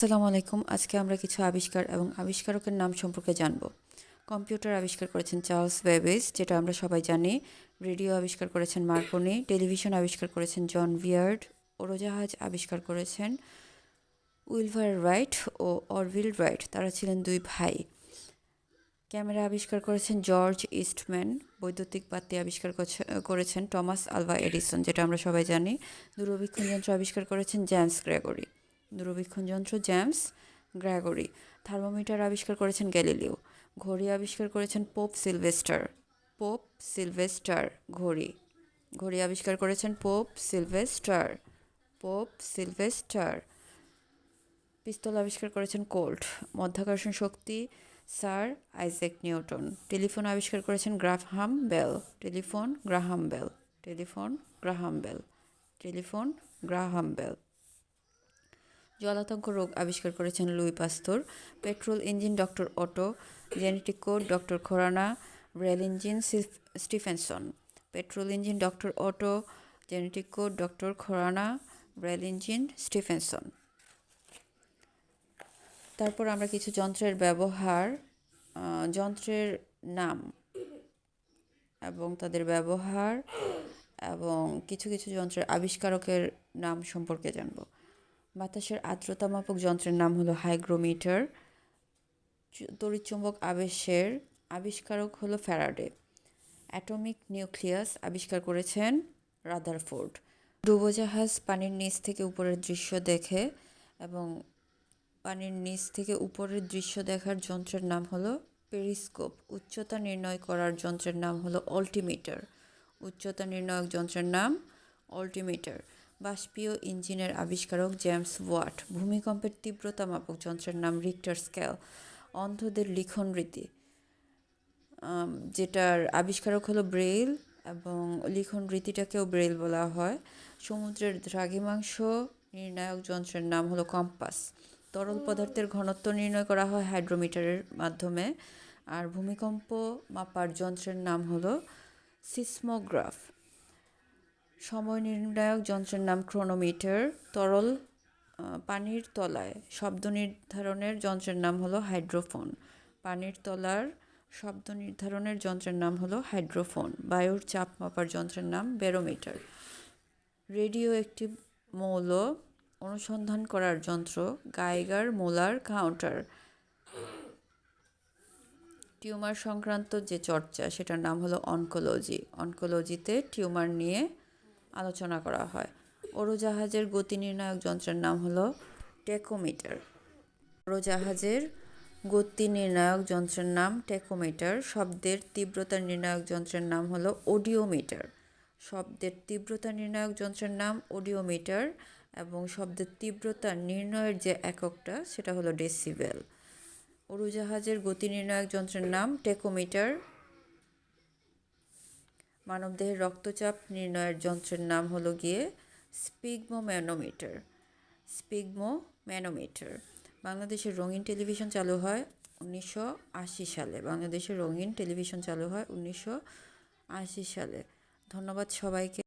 আসসালামু আলাইকুম। আজকে আমরা কিছু আবিষ্কার এবং আবিষ্কারকের নাম সম্পর্কে জানব। কম্পিউটার আবিষ্কার করেছেন চার্লস বেবিস যেটা আমরা সবাই জানি। রেডিও আবিষ্কার করেছেন মার্কনি টেলিভিশন আবিষ্কার করেছেন জন ভিয়ার্ড উড়োজাহাজ আবিষ্কার করেছেন উইলভার রাইট ও অরভিল রাইট। তারা ছিলেন দুই ভাই। ক্যামেরা আবিষ্কার করেছেন জর্জ ইস্টম্যান, বৈদ্যুতিক বাতি আবিষ্কার করছে- করেছেন টমাস আলভা এডিসন, যেটা আমরা সবাই জানি। দূরবীক্ষণ যন্ত্র আবিষ্কার করেছেন জেমস গ্রেগরি। দূরবীক্ষণ যন্ত্র জেমস গ্রেগরি। থার্মোমিটার আবিষ্কার করেছেন গ্যালিলিও। ঘড়ি আবিষ্কার করেছেন পোপ সিলভেস্টার। পোপ সিলভেস্টার ঘড়ি। ঘড়ি আবিষ্কার করেছেন pope Sylvester. Pope Sylvester. Pistol আবিষ্কার করেছেন কোল্ট। মধ্যাকর্ষণ শক্তি, স্যার আইজ্যাক নিউটন। টেলিফোন আবিষ্কার করেছেন Graham Bell. Telephone Graham Bell. Telephone Graham Bell. Telephone Graham Bell. জলাতঙ্ক রোগ আবিষ্কার করেছেন Louis Pasteur, petrol engine doctor Otto, genetic code doctor Khorana, rail engine Stephenson, petrol engine doctor Otto, genetic code doctor Khorana, rail engine Stephenson. তারপর আমরা কিছু যন্ত্রের ব্যবহার যন্ত্রের নাম এবং তাদের ব্যবহার এবং কিছু কিছু যন্ত্রের আবিষ্কারকের নাম সম্পর্কে জানব। বাতাসের আর্দ্রতা মাপক যন্ত্রের নাম হলো হাইগ্রোমিটার। তড়িৎচুম্বক আবেশের আবিষ্কারক হলো ফ্যারাডে। অ্যাটমিক নিউক্লিয়াস আবিষ্কার করেছেন রাদারফোর্ড। ডুবোজাহাজ পানির নিচ থেকে উপরের দৃশ্য দেখে এবং পানির নিচ থেকে উপরের দৃশ্য দেখার যন্ত্রের নাম হলো পেরিস্কোপ। উচ্চতা নির্ণয় করার যন্ত্রের নাম হলো অল্টিমিটার। উচ্চতা নির্ণায়ক যন্ত্রের নাম অল্টিমিটার। বাষ্পীয় ইঞ্জিনের আবিষ্কারক জেমস ওয়াট। ভূমিকম্পের তীব্রতা মাপক যন্ত্রের নাম রিক্টার স্কেল। অন্ধদের লিখন রীতি। যেটার আবিষ্কারক হলো ব্রেইল এবং লিখন রীতিটাকেও ব্রেইল বলা হয়। সমুদ্রের দ্রাঘিমাংশ নির্ণায়ক যন্ত্রের নাম হলো কম্পাস। তরল পদার্থের ঘনত্ব নির্ণয় করা হয় হাইড্রোমিটারের মাধ্যমে। আর ভূমিকম্প মাপার যন্ত্রের নাম হলো সিসমোগ্রাফ। সময় নির্ণায়ক যন্ত্রের নাম ক্রোনোমিটার তরল পানির তলায়। শব্দ নির্ধারণের যন্ত্রের নাম হলো হাইড্রোফোন পানির তলার শব্দ নির্ধারণের যন্ত্রের নাম হলো হাইড্রোফোন বায়ুর চাপ মাপার যন্ত্রের নাম বেরোমিটার রেডিও একটি মৌল অনুসন্ধান করার যন্ত্র গাইগার মোলার কাউন্টার টিউমার সংক্রান্ত যে চর্চা, সেটার নাম হলো অনকোলজি অনকোলজিতে টিউমার নিয়ে আলোচনা করা হয়। উড়োজাহাজের গতি নির্ণায়ক যন্ত্রের নাম হলো টেকোমিটার। উড়োজাহাজের গতি নির্ণায়ক যন্ত্রের নাম টেকোমিটার। শব্দের তীব্রতা নির্ণায়ক যন্ত্রের নাম হলো অডিওমিটার। শব্দের তীব্রতা নির্ণায়ক যন্ত্রের নাম অডিওমিটার এবং শব্দের তীব্রতা নির্ণয়ের যে এককটা, সেটা হলো ডেসিবেল। উড়োজাহাজের গতি নির্ণায়ক যন্ত্রের নাম টেকোমিটার। মানবদেহের রক্তচাপ নির্ণয়ের যন্ত্রের নাম হলো গিয়ে স্পিগমো ম্যানোমিটার স্পিগমো ম্যানোমিটার বাংলাদেশের রঙিন টেলিভিশন চালু হয় উনিশশো আশি সালে। বাংলাদেশের রঙিন টেলিভিশন চালু হয় উনিশশো আশি সালে। ধন্যবাদ সবাইকে।